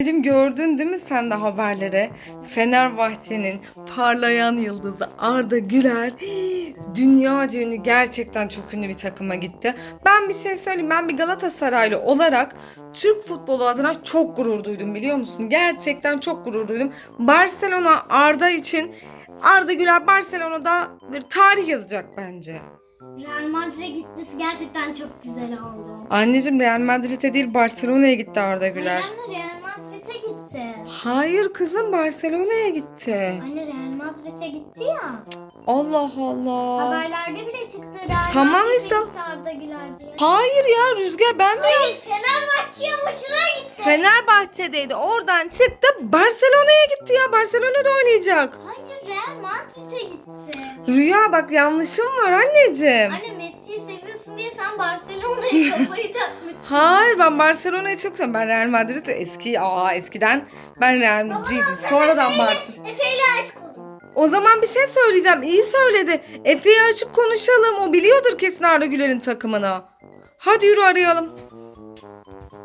Anneciğim gördün değil mi sen de haberlere? Fenerbahçe'nin parlayan yıldızı Arda Güler dünya ünlü gerçekten çok ünlü bir takıma gitti. Ben bir şey söyleyeyim ben bir Galatasaraylı olarak Türk futbolu adına çok gurur duydum biliyor musun? Gerçekten çok gurur duydum. Barcelona Arda için Arda Güler Barcelona'da bir tarih yazacak bence. Real Madrid'e gitmesi gerçekten çok güzel oldu. Anneciğim Real Madrid'e değil Barcelona'ya gitti Arda Güler. Anne Real Madrid'e gitti. Hayır kızım Barcelona'ya gitti. Anne Real Madrid'e gitti ya. Allah Allah. Haberlerde bile çıktı. Real Tamam Madrid'e işte. gitti Arda Güler diye. Hayır ya Rüzgar ben de Hayır Fenerbahçe'ye maçına gitti. Fenerbahçe'deydi. Oradan çıktı Barcelona'ya gitti ya. Barcelona'da oynayacak. Hayır Real Madrid'e gitti. Rüya bak yanlışım var anneciğim. Anne Messi'yi seviyorsun diye sen Barcelona'ya kafayı takmışsın. Hayır ben Barcelona'yı çok seviyorum. Ben Real Madrid'i eski aa eskiden ben Real Madrid'im. Sonradan Barcelona. Efe ile aşk oldum. O zaman bir şey söyleyeceğim. İyi söyledi. Efe'yi açıp konuşalım. O biliyordur kesin Arda Güler'in takımını. Hadi yürü arayalım.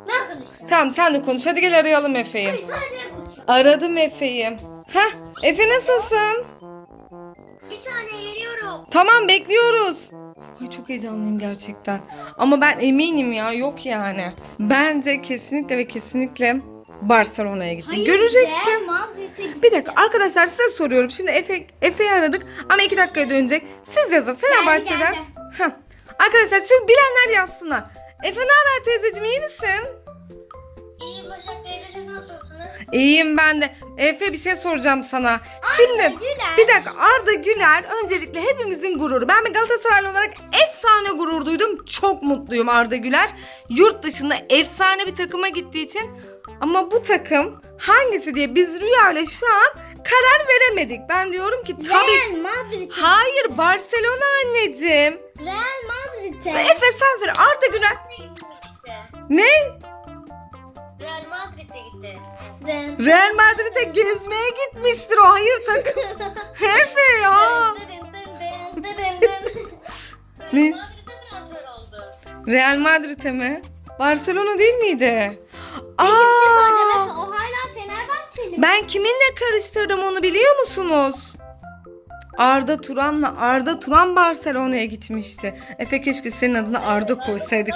Ben konuşacağım. Tamam sen de konuş. Hadi gel arayalım Efe'yi. Hayır sadece konuşacağım. Aradım Efe'yi. Heh, Efe nasılsın? Bir saniye geliyorum. Tamam bekliyoruz. Ay çok heyecanlıyım gerçekten. Ama ben eminim ya yok yani. Bence kesinlikle ve kesinlikle Barcelona'ya gitti. Göreceksin. Madrid'e gitti. Bir dakika arkadaşlar size soruyorum. Şimdi Efe, Efe'yi aradık ama iki dakikaya dönecek. Siz yazın Fenerbahçe'den. geldi. Heh. Arkadaşlar siz bilenler yazsınlar. Efe ne haber teyzeciğim iyi misin? İyi Başak nasılsınız? İyiyim ben de. Efe bir şey soracağım sana. Şimdi Güler. bir dakika Arda Güler öncelikle hepimizin gururu. Ben bir Galatasaraylı olarak efsane gurur duydum. Çok mutluyum Arda Güler. Yurt dışında efsane bir takıma gittiği için. Ama bu takım hangisi diye biz Rüya ile şu an karar veremedik. Ben diyorum ki tabii. Real Madrid'e. Hayır Barcelona anneciğim. Real Madrid'e. Efe sen söyle Arda Güler. Ne? Real Madrid'e gitti. Real Madrid'e gezmeye gitmiştir o. Hayır takım. Efe ya. Ne? transfer oldu. Real Madrid'e mi? Barcelona değil miydi? Şey Aa, o hala Fenerbahçeli. ben kiminle karıştırdım onu biliyor musunuz? Arda Turan'la Arda Turan Barcelona'ya gitmişti. Efe keşke senin adına Arda koysaydık.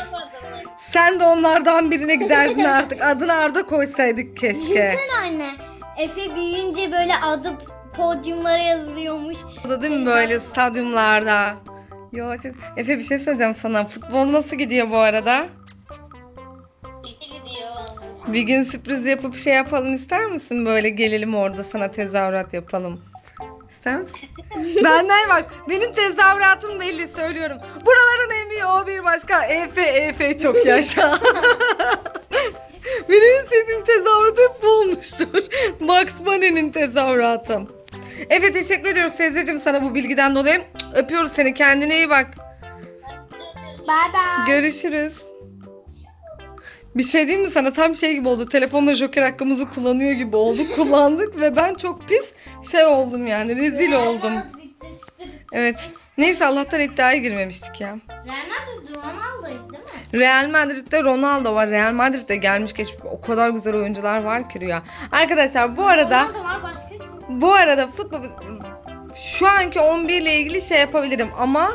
Sen de onlardan birine giderdin artık. Adını Arda koysaydık keşke. Düşünsene anne. Efe büyüyünce böyle adı podyumlara yazılıyormuş. Da değil mi böyle stadyumlarda? Yo, çok... Efe bir şey söyleyeceğim sana. Futbol nasıl gidiyor bu arada? İyi gidiyor. Bir gün sürpriz yapıp şey yapalım ister misin? Böyle gelelim orada sana tezahürat yapalım. İster misin? Benden bak. Benim tezahüratım belli söylüyorum. Büyüğü o bir başka. Efe Efe çok yaşa. Benim en sevdiğim tezahürat hep bu olmuştur. Max Bunny'nin tezahüratı. Efe teşekkür ediyoruz teyzeciğim sana bu bilgiden dolayı. Öpüyoruz seni kendine iyi bak. Bye bye. Görüşürüz. Bir şey diyeyim mi sana tam şey gibi oldu. Telefonla joker hakkımızı kullanıyor gibi oldu. Kullandık ve ben çok pis şey oldum yani. Rezil oldum. Evet. Neyse Allah'tan iddiaya girmemiştik ya. Real Madrid Ronaldo'ydu değil mi? Real Madrid'de Ronaldo var. Real Madrid'de gelmiş geçmiş o kadar güzel oyuncular var ki Rüya. Arkadaşlar bu arada Ronaldo var başka kim? bu arada futbol şu anki 11 ile ilgili şey yapabilirim ama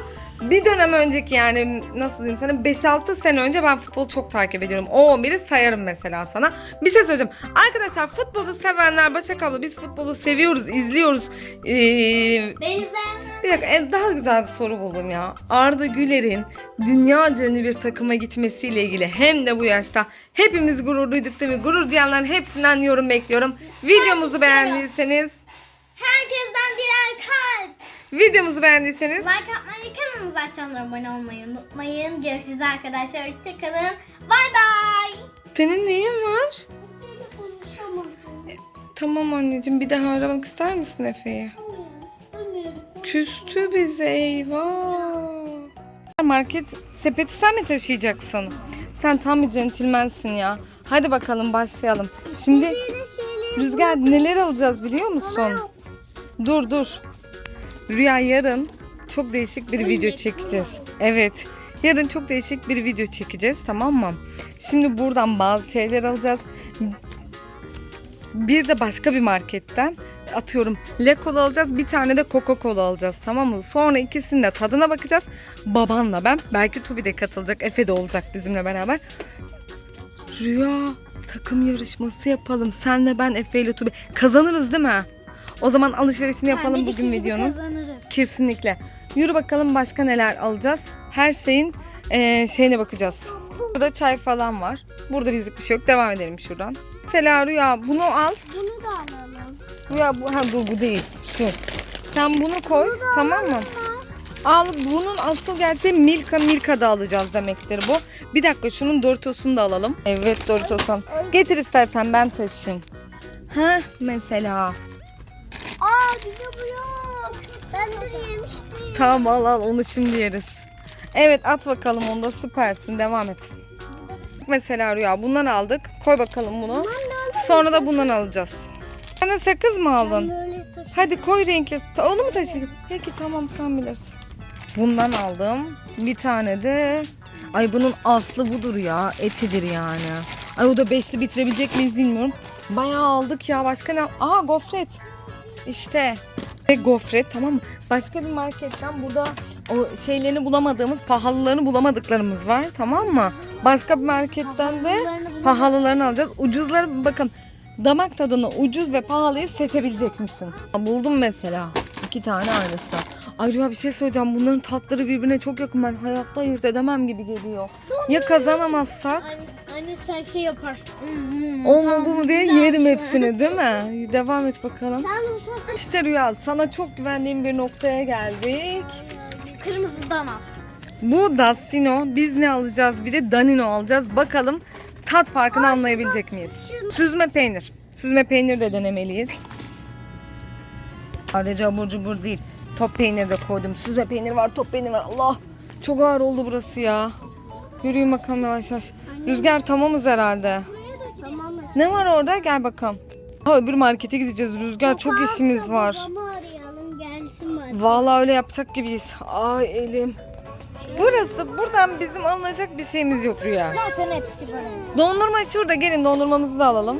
bir dönem önceki yani nasıl diyeyim sana 5-6 sene önce ben futbolu çok takip ediyorum. O 11'i sayarım mesela sana. Bir şey söyleyeceğim. Arkadaşlar futbolu sevenler Başak abla biz futbolu seviyoruz, izliyoruz. Ee, Ben bir dakika daha güzel bir soru buldum ya. Arda Güler'in dünya ünlü bir takıma gitmesiyle ilgili hem de bu yaşta hepimiz gurur duyduk değil mi? Gurur duyanların hepsinden yorum bekliyorum. Videomuzu beğendiyseniz herkesten birer kalp. Videomuzu beğendiyseniz Like atmayı, kanalımıza aşağıdan abone olmayı unutmayın. Görüşürüz arkadaşlar. Hoşçakalın. Bay bay. senin neyin var? Konuşamam. Tamam anneciğim bir daha aramak ister misin Efe'yi? Küstü bize eyvah. Market sepeti sen mi taşıyacaksın? Sen tam bir centilmensin ya. Hadi bakalım başlayalım. Şimdi Rüzgar neler alacağız biliyor musun? Dur dur. Rüya yarın çok değişik bir video çekeceğiz. Evet. Yarın çok değişik bir video çekeceğiz tamam mı? Şimdi buradan bazı şeyler alacağız. Bir de başka bir marketten atıyorum Le Cola alacağız. Bir tane de Coca Cola alacağız tamam mı? Sonra ikisinin de tadına bakacağız. Babanla ben. Belki Tubi de katılacak. Efe de olacak bizimle beraber. Rüya takım yarışması yapalım. Senle ben Efe ile Tubi. Kazanırız değil mi? O zaman alışverişini yapalım bugün videonun. Kazanırız. Kesinlikle. Yürü bakalım başka neler alacağız. Her şeyin eee, şeyine bakacağız. Burada çay falan var. Burada bizlik bir şey yok. Devam edelim şuradan. Mesela Rüya bunu al. Bunu da alalım. Rüya bu, ha dur bu değil. Şu. Sen bunu koy. tamam mı? Al bunun asıl gerçeği Milka Milka'da alacağız demektir bu. Bir dakika şunun Doritos'unu da alalım. Evet Doritos'um. Getir istersen ben taşıyayım. Ha mesela. Aa bize bu yok. Yemiştim. Tamam al al onu şimdi yeriz. Evet at bakalım onu da süpersin devam et. Mesela Rüya bundan aldık. Koy bakalım bunu. Sonra da bundan alacağız. Sen de sakız mı aldın? Hadi koy renkli. Onu mu taşıyalım? Peki tamam sen bilirsin. Bundan aldım. Bir tane de. Ay bunun aslı budur ya. Etidir yani. Ay o da beşli bitirebilecek miyiz bilmiyorum. Bayağı aldık ya. Başka ne? Aa gofret. İşte. Ve gofret tamam mı? Başka bir marketten burada o şeylerini bulamadığımız, pahalılarını bulamadıklarımız var tamam mı? Başka bir marketten de pahalılarını alacağız. Ucuzları bakın damak tadını ucuz ve pahalıyı seçebilecek misin? Buldum mesela. iki tane aynısı. Ayrıca bir şey söyleyeceğim. Bunların tatları birbirine çok yakın. Ben hayatta ayırt edemem gibi geliyor. Ya kazanamazsak? Anne, sen şey yaparsın. O mu bu mu diye yerim hepsini değil mi? Devam et bakalım. İşte Rüya sana çok güvendiğim bir noktaya geldik. kırmızıdan al. Bu Dastino. Biz ne alacağız? Bir de Danino alacağız. Bakalım tat farkını anlayabilecek miyiz? Süzme peynir. Süzme peynir de denemeliyiz. Sadece abur cubur değil. Top peynir de koydum. Süzme peynir var, top peynir var. Allah! Çok ağır oldu burası ya. Yürüyün bakalım yavaş yavaş. Rüzgar tamamız herhalde. Tamam? Ne var orada? Gel bakalım. Ha, öbür markete gideceğiz Rüzgar. Çok işimiz var. Babamı arayalım gelsin bari. Vallahi öyle yapacak gibiyiz. Ay elim. Burası buradan bizim alınacak bir şeyimiz yok Rüya. Zaten hepsi böyle. Dondurma şurada gelin dondurmamızı da alalım.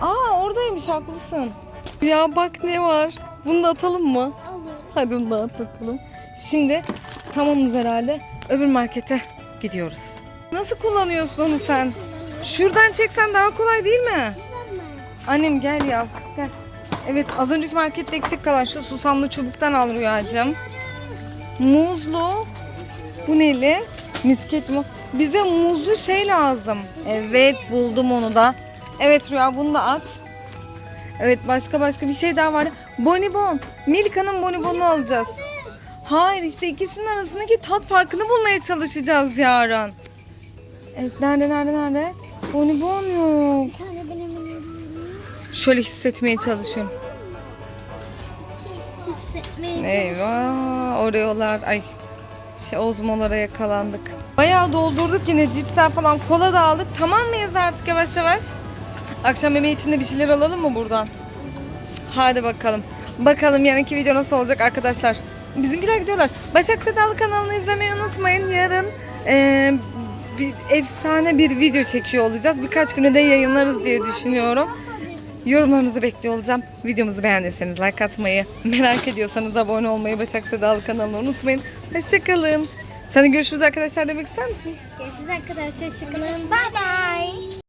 Aa oradaymış haklısın. Ya bak ne var. Bunu da atalım mı? Alır. Hadi bunu da at bakalım. Şimdi tamamız herhalde. Öbür markete gidiyoruz. Nasıl kullanıyorsun onu sen? Şuradan çeksen daha kolay değil mi? Annem gel ya gel. Evet az önceki markette eksik kalan şu susamlı çubuktan al Rüyacığım. Muzlu. Bu neli? Misket mi? Bize muzlu şey lazım. Evet buldum onu da. Evet Rüya bunu da at. Evet başka başka bir şey daha var. Bonibon. Milka'nın bonibonunu alacağız. Hayır işte ikisinin arasındaki tat farkını bulmaya çalışacağız yarın. Evet nerede nerede nerede? Bonibon yok. Bir tane benim Şöyle hissetmeye çalışıyorum. hissetmeye Eyvah oreolar ay şey ozmolara yakalandık. Bayağı doldurduk yine cipsler falan kola da aldık. Tamam mıyız artık yavaş yavaş? Akşam yemeği için de bir şeyler alalım mı buradan? Hadi bakalım. Bakalım yarınki video nasıl olacak arkadaşlar. Bizimkiler gidiyorlar. Başak Sedalı kanalını izlemeyi unutmayın. Yarın eee, bir efsane bir video çekiyor olacağız. Birkaç güne de yayınlarız diye düşünüyorum. Yorumlarınızı bekliyor olacağım. Videomuzu beğendiyseniz like atmayı, merak ediyorsanız abone olmayı Başak Sedalı kanalını unutmayın. Hoşçakalın. De görüşürüz arkadaşlar demek ister misin? Görüşürüz arkadaşlar. Hoşçakalın. Bay bay.